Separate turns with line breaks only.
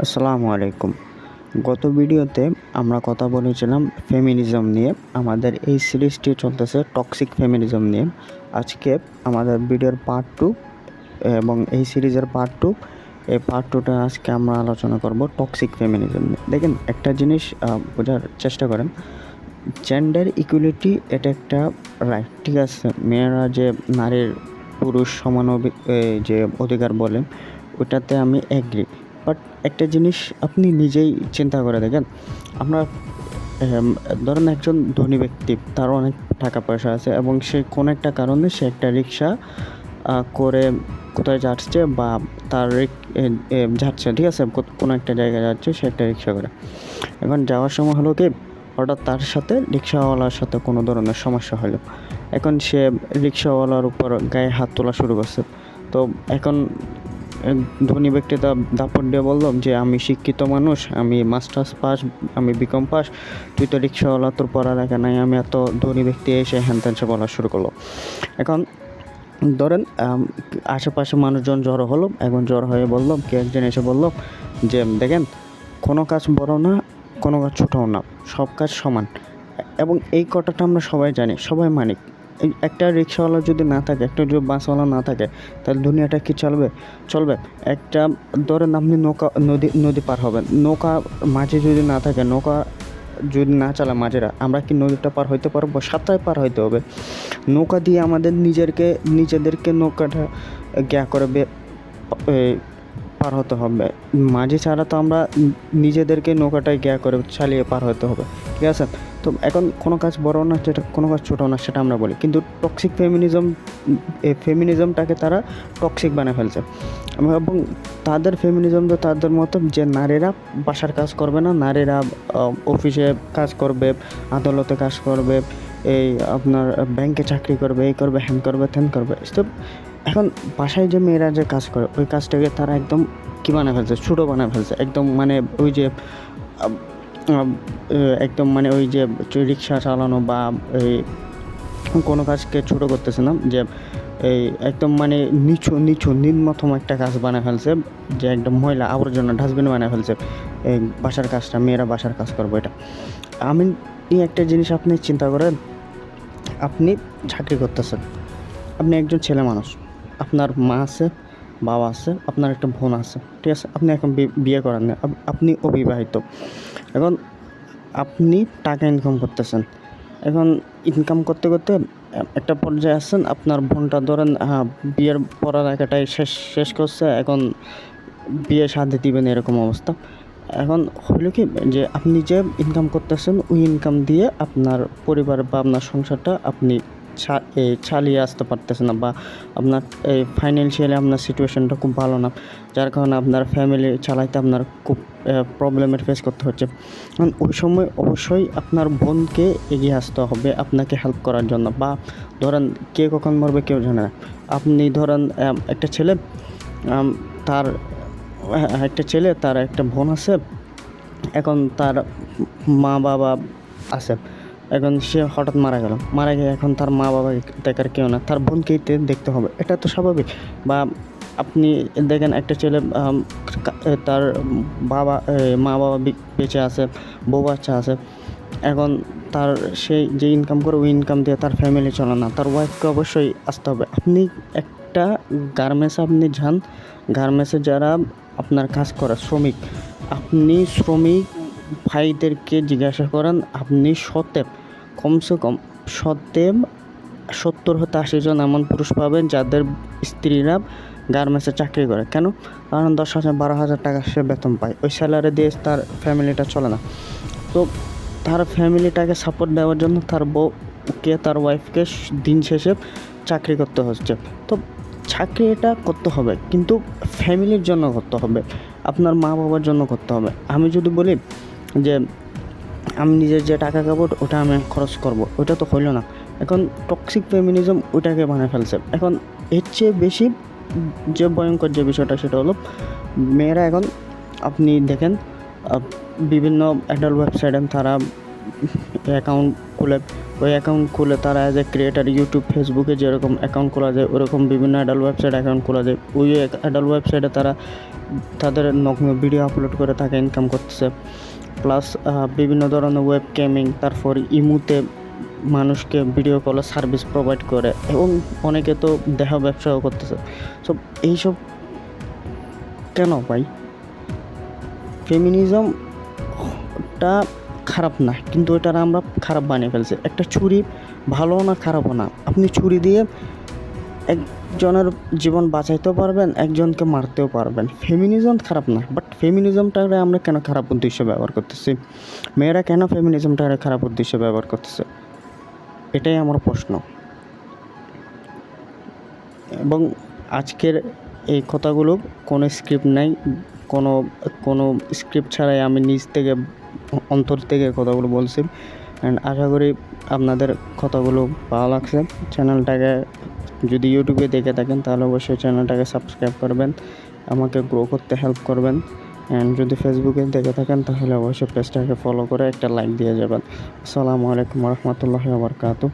আসসালামু আলাইকুম। গত ভিডিওতে আমরা কথা বলেছিলাম ফেমিনিজম নিয়ে। আমাদের এই সিরিজটি চলতেছে টক্সিক ফেমিনিজম নিয়ে। আজকে আমাদের ভিডিওর পার্ট টু এবং এই সিরিজের পার্ট টু এই পার্ট টুটা আজকে আমরা আলোচনা করব টক্সিক ফেমিনিজম নিয়ে। দেখেন, একটা জিনিস বোঝার চেষ্টা করেন। জেন্ডার ইকুয়ালিটি এটা একটা রাইট ঠিক আছে? মেয়েরা যে নারীর পুরুষ সমান যে অধিকার বলে, ওটাতে আমি এগ্রি বাট একটা জিনিস আপনি নিজেই চিন্তা করে দেখেন। আমরা ধরেন একজন ধনী ব্যক্তি, তার অনেক টাকা পয়সা আছে এবং সে কোনো একটা কারণে সে একটা রিক্সা করে কোথায় যাচ্ছে বা তার যাচ্ছে, ঠিক আছে? কোনো একটা জায়গায় যাচ্ছে, সে একটা রিক্সা করে। এখন যাওয়ার সময় হলো কি, হঠাৎ তার সাথে রিক্সাওয়ালার সাথে কোনো ধরনের সমস্যা হলো। এখন সে রিক্সাওয়ালার উপর গায়ে হাত তোলা শুরু করছে। তো এখন ধনী ব্যক্তিটা দাপট দিয়ে বলল যে, আমি শিক্ষিত মানুষ, আমি মাস্টার্স পাস, আমি বিকম পাস, তুই তো রিক্সাওয়ালা, তোর পড়ালেখা নাই। আমি এত ধনী ব্যক্তি এসে হ্যান ত্যান সে বলা শুরু করল। এখন ধরেন আশেপাশে মানুষজন জড়ো হলো, এখন জ্বর হয়ে বলল, কে একজন এসে বলল যে, দেখেন, কোনো কাজ বড় না, কোনো কাজ ছোটও না, সব কাজ সমান। এবং এই কথাটা আমরা সবাই জানি, সবাই মানি একটা রিক্সাওয়ালা যদি না থাকে, একটা যদি বাসওয়ালা না থাকে, তাহলে দুনিয়াটা কি চলবে? চলবে। একটা ধরেন আপনি নৌকা, নদী নদী পার হবেন নৌকা মাঝে যদি না থাকে, নৌকা যদি না চালা মাঝেরা, আমরা কি নদীটা পার হইতে পারব? সাতটায় পার হইতে হবে। নৌকা দিয়ে আমাদের নিজেরকে, নিজেদেরকে নৌকাটা গ্যা করে পার হতে হবে। মাঝে ছাড়া তো আমরা নিজেদেরকে নৌকাটায় গ্যা করে চালিয়ে পার হতে হবে। ঠিক আছে? তো এখন কোনো কাজ বড় না যেটা কোনো কাজ ছোটো না, সেটা আমরা বলি। কিন্তু টক্সিক ফেমিনিজম ফেমিনিজমটাকে তারা টক্সিক বানিয়ে ফেলছে। এবং তাদের ফেমিনিজম তো তাদের মতো যে নারীরা বাসার কাজ করবে না, নারীরা অফিসে কাজ করবে, আদালতে কাজ করবে, এই আপনার ব্যাংকে চাকরি করবে, এই করবে, হ্যান করবে, ত্যান করবে। তো এখন বাসায় যে মেয়েরা যে কাজ করে, ওই কাজটাকে তারা একদম কী বানায় ফেলছে? ছোটো বানায় ফেলছে। একদম মানে ওই যে একদম মানে ওই যে রিক্সা চালানো বা এই কোনো কাজকে ছোটো করতেছে না, যে এই একদম মানে নিচু নিচু, নিম্নতম একটা কাজ বানায় ফেলছে, যে একদম ময়লা আবর্জনা ডাস্টবিন বানায় ফেলছে। এই বাসার কাজটা, মেয়েরা বাসার কাজ করব এটা। আমি এই একটা জিনিস আপনি চিন্তা করেন, আপনি চাকরি করতেছেন। আপনি একজন ছেলে মানুষ, আপনার মা আছে বাবা আছে, আপনার একটা বোন আছে, ঠিক আছে? আপনি এখন বিয়ে করেন না আপনি অবিবাহিত। এখন আপনি টাকা ইনকাম করতেছেন। এখন ইনকাম করতে করতে একটা পর্যায়ে আসছেন আপনার বোনটা ধরেন হ্যাঁ বিয়ের পড়ালেখাটাই শেষ শেষ করছে, এখন বিয়ে সাথে দিবেন এরকম অবস্থা। এখন হলো কি যে আপনি যে ইনকাম করতেছেন, ওই ইনকাম দিয়ে আপনার পরিবার বা আপনার সংসারটা আপনি চালিয়ে আসতে পারতেছে না বা আপনার, এই ফাইন্যান্সিয়ালি আপনার সিচুয়েশনটা খুব ভালো না। যার কারণে আপনার ফ্যামিলি চালাইতে আপনার খুব প্রবলেমের ফেস করতে হচ্ছে। এখন ওই সময় অবশ্যই আপনার বোনকে এগিয়ে আসতে হবে আপনাকে হেল্প করার জন্য বা ধরেন কে কখন মরবে কেউ জানে না। আপনি ধরেন একটা ছেলে তার একটা ছেলে, তার একটা বোন আছে, এখন তার মা বাবা আছে। এখন সে হঠাৎ মারা গেল। মারা গিয়ে এখন তার মা বাবা দেখার কেউ না, তার বোনকেই দেখতে হবে। এটা তো স্বাভাবিক। বা আপনি দেখেন একটা ছেলে তার বাবা মা বাবা বেঁচে আছে, বউ বাচ্চা আছে। এখন তার সেই যে ইনকাম করে, ওই ইনকাম দিয়ে তার ফ্যামিলি চলে না। তার ওয়াইফকে অবশ্যই আসতে হবে। আপনি একটা গার্মেন্টসে আপনি যান গার্মেন্টসে যারা আপনার কাজ করে, শ্রমিক, আপনি শ্রমিক ভাইদেরকে জিজ্ঞাসা করেন, আপনি সতেব কমসে কম সতেব সত্তর হতে আশি জন এমন পুরুষ পাবেন যাদের স্ত্রীরা গার্মেন্টসে চাকরি করে। কেন? কারণ দশ হাজার, বারো হাজার টাকা সে বেতন পায়। ওই স্যালারি দিয়ে তার ফ্যামিলিটা চলে না। তো তার ফ্যামিলিটাকে সাপোর্ট দেওয়ার জন্য তার বউকে, তার ওয়াইফকে দিন শেষে চাকরি করতে হচ্ছে। তো চাকরি এটা করতে হবে, কিন্তু ফ্যামিলির জন্য করতে হবে। আপনার মা বাবার জন্য করতে হবে। আমি যদি বলি যে আমি নিজের যে টাকা খাব, ওটা আমি খরচ করব। ওটা তো হইল না। এখন টক্সিক ফেমিনিজম ওইটাকে বানিয়ে ফেলছে। এখন এর চেয়ে বেশি যে ভয়ঙ্কর যে বিষয়টা, সেটা হলো মেয়েরা এখন, আপনি দেখেন বিভিন্ন অ্যাডাল্ট ওয়েবসাইটে তারা অ্যাকাউন্ট খুলে, ওই অ্যাকাউন্ট খুলে তারা অ্যাজ এ ক্রিয়েটার ইউটিউব ফেসবুকে যেরকম অ্যাকাউন্ট খোলা যায়, ওরকম বিভিন্ন অ্যাডাল্ট ওয়েবসাইট অ্যাকাউন্ট খোলা যায়। ওই অ্যাডাল্ট ওয়েবসাইটে তারা তাদের নগ্ন ভিডিও আপলোড করে টাকা ইনকাম করতেছে। প্লাস বিভিন্ন ধরনের ওয়েব গেমিং তারপর ইমুতে মানুষকে ভিডিও কলের সার্ভিস প্রোভাইড করে এবং অনেকে তো দেহ ব্যবসাও করতেছে। সো এইসব কেন ভাই? ফেমিনিজমটা খারাপ না, কিন্তু এটার আমরা খারাপ বানিয়ে ফেলছি। একটা ছুরি ভালো না খারাপও না। আপনি ছুরি দিয়ে একজনের জীবন বাঁচাইতেও পারবেন, একজনকে মারতেও পারবেন। ফেমিনিজম খারাপ না বাট ফেমিনিজমটাকে আমরা কেন খারাপ উদ্দেশ্যে ব্যবহার করতেছি? মেয়েরা কেন ফেমিনিজমটাকে খারাপ উদ্দেশ্যে ব্যবহার করতেছে? এটাই আমার প্রশ্ন। এবং আজকের এই কথাগুলো কোনো স্ক্রিপ্ট নাই, কোনো কোনো স্ক্রিপ্ট ছাড়াই আমি নিজ থেকে, অন্তর থেকে কথাগুলো বলছি। অ্যান্ড আশা করি আপনাদের কথাগুলো ভালো লাগছে। চ্যানেলটাকে যদি ইউটিউবে দেখে থাকেন, তাহলে অবশ্যই চ্যানেলটাকে সাবস্ক্রাইব করবেন, আমাকে গ্রো করতে হেল্প করবেন। অ্যান্ড যদি ফেসবুকে দেখে থাকেন, তাহলে অবশ্যই পেজটাকে ফলো করে একটা লাইক দিয়ে যাবেন। আসসালামু আলাইকুম রহমতুল্লাহ আবরকাতু